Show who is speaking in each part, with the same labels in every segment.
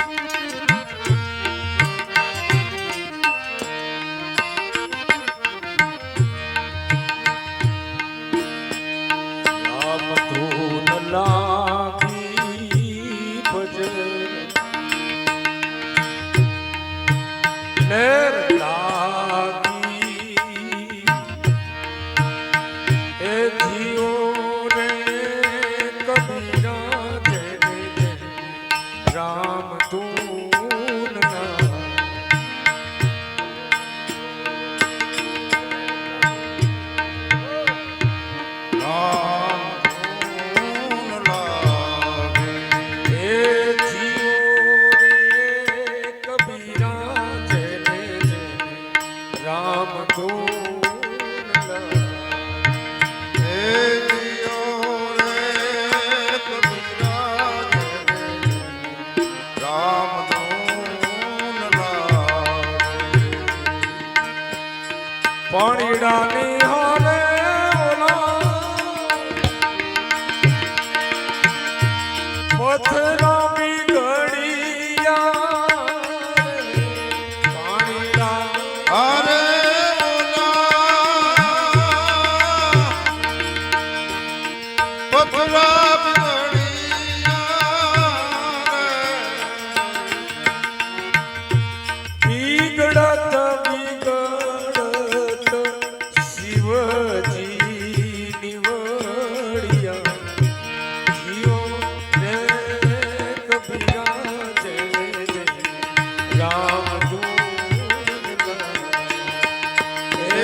Speaker 1: રામ પાણીડાની હારે પથરા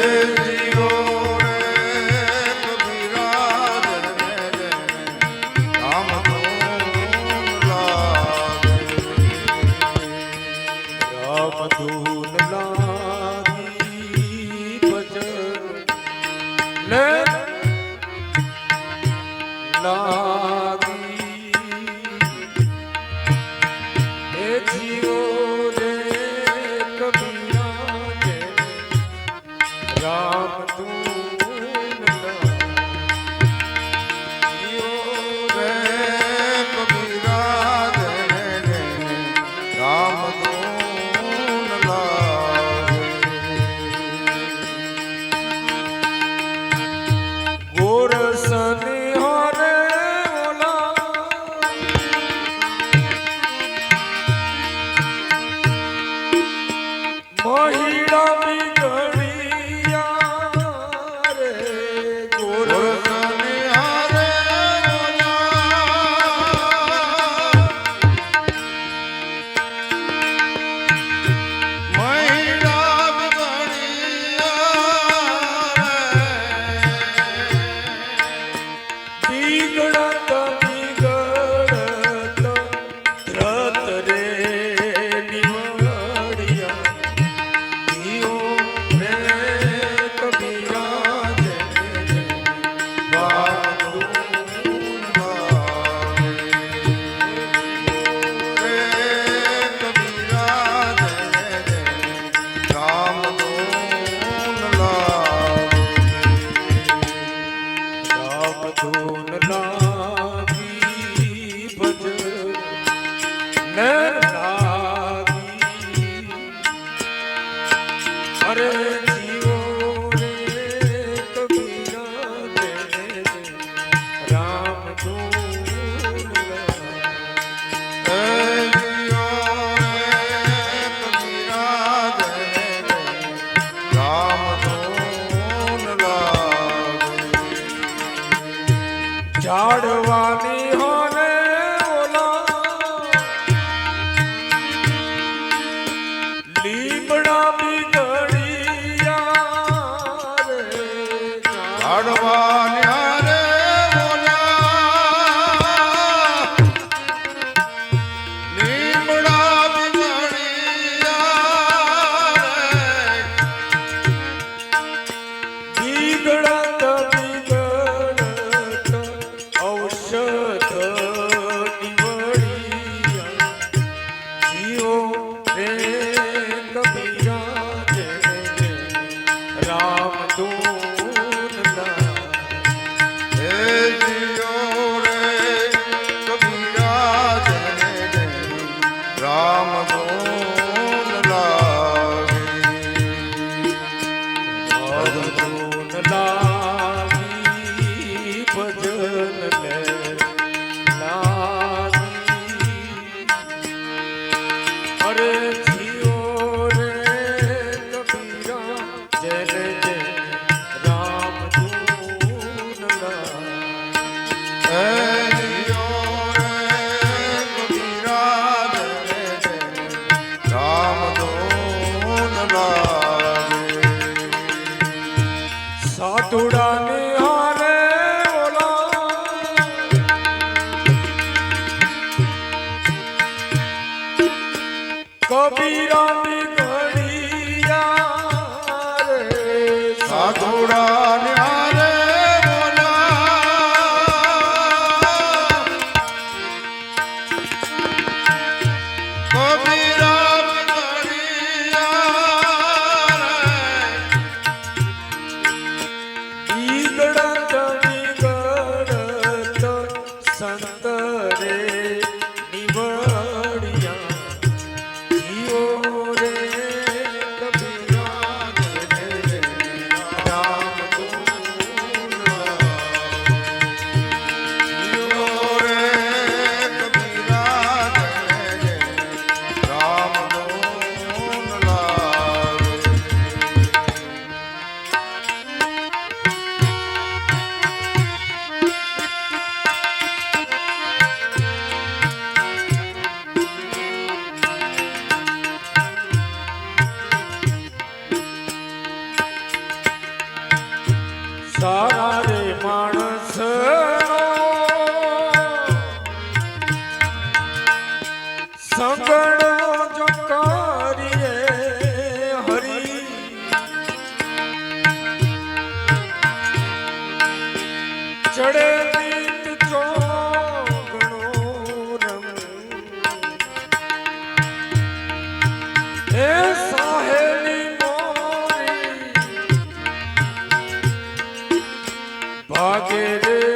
Speaker 2: હે
Speaker 1: સંગણવો જો કરીએ હરી. ચડે નીત ચોગણો રમ. હે સાહેલી મોરી. ભાગે રે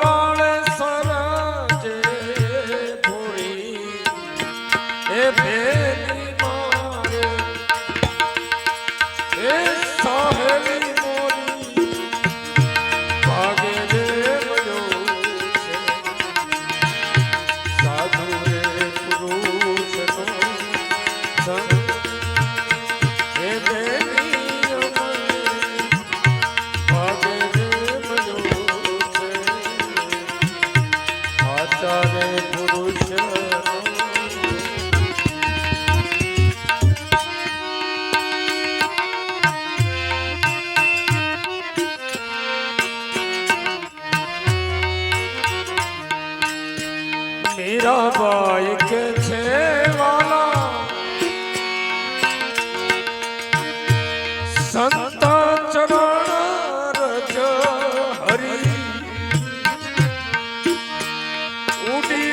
Speaker 1: બાઈક છે વાલા સંત ચરણ રજ હરી ઉડી